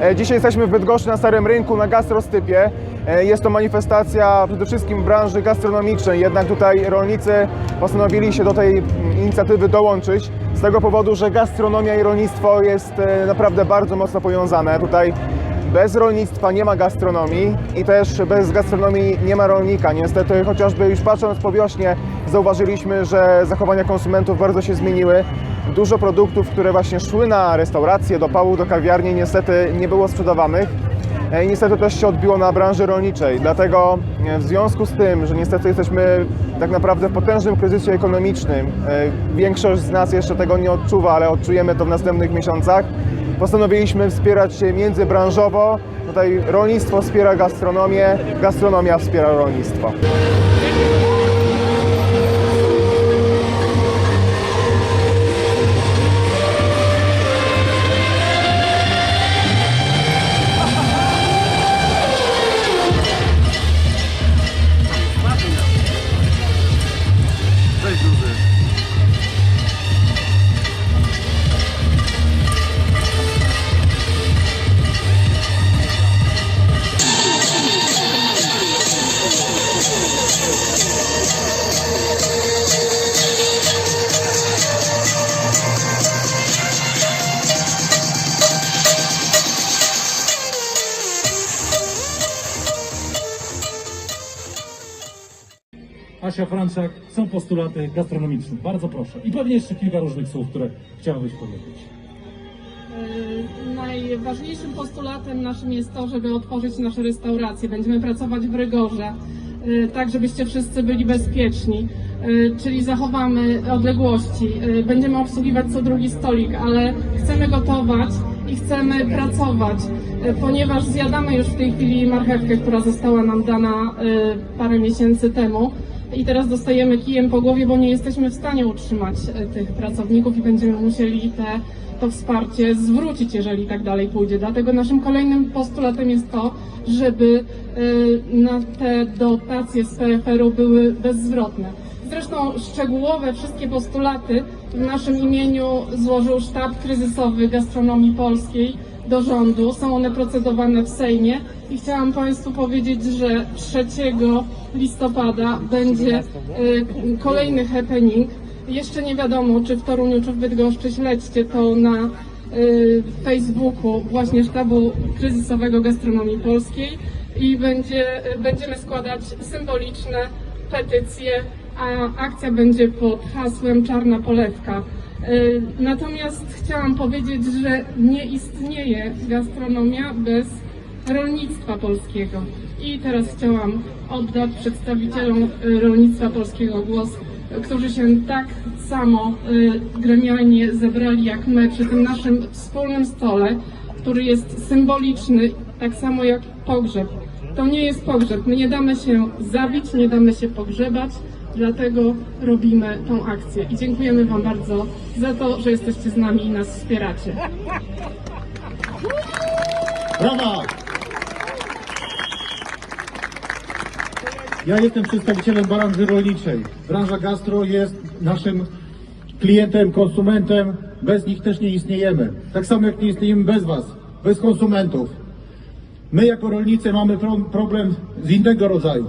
E, Dzisiaj jesteśmy w Bydgoszczy na Starym Rynku na gastrostypie. E, Jest to manifestacja przede wszystkim branży gastronomicznej, jednak tutaj rolnicy postanowili się do tej inicjatywy dołączyć z tego powodu, że gastronomia i rolnictwo jest e, naprawdę bardzo mocno powiązane. Tutaj bez rolnictwa nie ma gastronomii i też bez gastronomii nie ma rolnika. Niestety, chociażby już patrząc po wiośnie, zauważyliśmy, że zachowania konsumentów bardzo się zmieniły. Dużo produktów, które właśnie szły na restauracje, do pału, do kawiarni, niestety nie było sprzedawanych. E, I niestety też się odbiło na branży rolniczej. Dlatego e, w związku z tym, że niestety jesteśmy tak naprawdę w potężnym kryzysie ekonomicznym, e, większość z nas jeszcze tego nie odczuwa, ale odczujemy to w następnych miesiącach, postanowiliśmy wspierać się międzybranżowo. Tutaj rolnictwo wspiera gastronomię, gastronomia wspiera rolnictwo. Asia Franczak, są postulaty gastronomiczne. Bardzo proszę. I pewnie jeszcze kilka różnych słów, które chciałabyś powiedzieć. Y, Najważniejszym postulatem naszym jest to, żeby otworzyć nasze restauracje. Będziemy pracować w rygorze, tak żebyście wszyscy byli bezpieczni, y, czyli zachowamy odległości. y, Będziemy obsługiwać co drugi stolik, ale chcemy gotować i chcemy pracować, y, ponieważ zjadamy już w tej chwili marchewkę, która została nam dana y, parę miesięcy temu. I teraz dostajemy kijem po głowie, bo nie jesteśmy w stanie utrzymać tych pracowników i będziemy musieli te, to wsparcie zwrócić, jeżeli tak dalej pójdzie. Dlatego naszym kolejnym postulatem jest to, żeby e, na te dotacje z PFR-u były bezzwrotne. Zresztą szczegółowe wszystkie postulaty w naszym imieniu złożył sztab kryzysowy gastronomii polskiej do rządu. Są one procedowane w Sejmie i chciałam Państwu powiedzieć, że 3 listopada będzie y, kolejny happening. Jeszcze nie wiadomo, czy w Toruniu, czy w Bydgoszczy. Śledźcie to na y, Facebooku właśnie sztabu kryzysowego gastronomii polskiej i będzie, będziemy składać symboliczne petycje, a akcja będzie pod hasłem Czarna Polewka. Y, Natomiast chciałam powiedzieć, że nie istnieje gastronomia bez rolnictwa polskiego. I teraz chciałam oddać przedstawicielom y, rolnictwa polskiego głos, którzy się tak samo y, gremialnie zebrali jak my przy tym naszym wspólnym stole, który jest symboliczny, tak samo jak pogrzeb. To nie jest pogrzeb. My nie damy się zabić, nie damy się pogrzebać, dlatego robimy tą akcję. I dziękujemy Wam bardzo za to, że jesteście z nami i nas wspieracie. Brawa! Ja jestem przedstawicielem branży rolniczej. Branża gastro jest naszym klientem, konsumentem. Bez nich też nie istniejemy. Tak samo jak nie istniejemy bez Was, bez konsumentów. My jako rolnicy mamy pro- problem z innego rodzaju.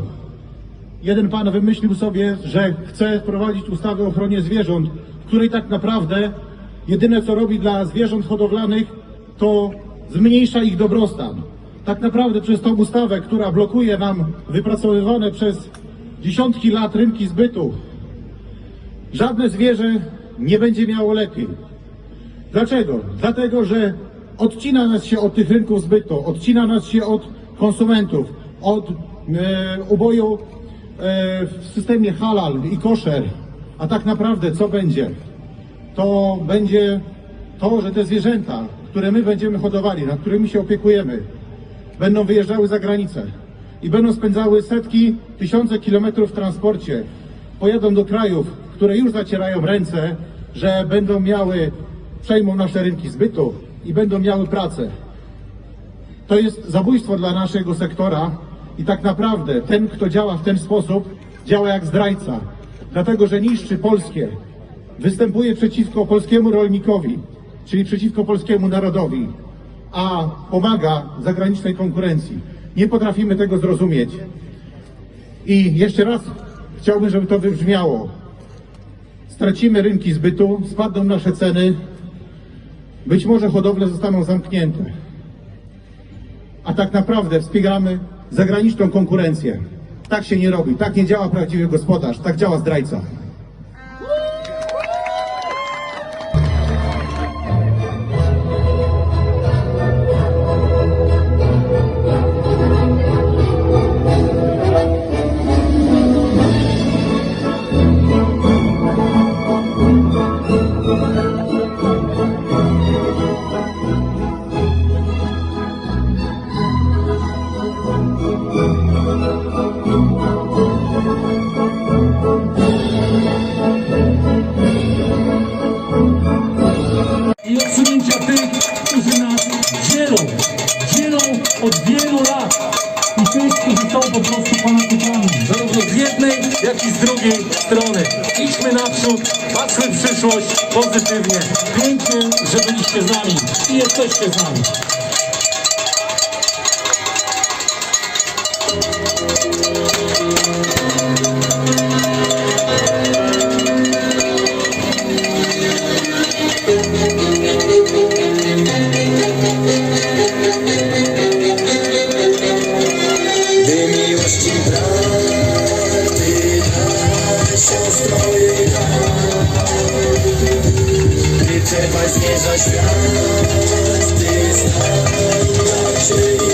Jeden pan wymyślił sobie, że chce wprowadzić ustawę o ochronie zwierząt, w której tak naprawdę jedyne co robi dla zwierząt hodowlanych, to zmniejsza ich dobrostan. Tak naprawdę przez tą ustawę, która blokuje nam wypracowywane przez dziesiątki lat rynki zbytu, żadne zwierzę nie będzie miało lepiej. Dlaczego? Dlatego, że odcina nas się od tych rynków zbytu, odcina nas się od konsumentów, od e, uboju e, w systemie halal i koszer. A tak naprawdę co będzie? To będzie to, że te zwierzęta, które my będziemy hodowali, nad którymi się opiekujemy, będą wyjeżdżały za granicę i będą spędzały setki, tysiące kilometrów w transporcie. Pojadą do krajów, które już zacierają ręce, że będą miały, przejmą nasze rynki zbytu i będą miały pracę. To jest zabójstwo dla naszego sektora i tak naprawdę ten, kto działa w ten sposób, działa jak zdrajca, dlatego że niszczy polskie, występuje przeciwko polskiemu rolnikowi, czyli przeciwko polskiemu narodowi. A pomaga zagranicznej konkurencji. Nie potrafimy tego zrozumieć. I jeszcze raz chciałbym, żeby to wybrzmiało. Stracimy rynki zbytu, spadną nasze ceny, być może hodowle zostaną zamknięte. A tak naprawdę wspieramy zagraniczną konkurencję. Tak się nie robi, tak nie działa prawdziwy gospodarz, tak działa zdrajca. Od wielu lat. I tych, którzy są po prostu fanatykami. Zarówno z jednej, jak i z drugiej strony. Idźmy naprzód, patrzmy w przyszłość pozytywnie. Pięknie, że byliście z nami i jesteście z nami. Gdy черпать ниже звезд, ты знаешь,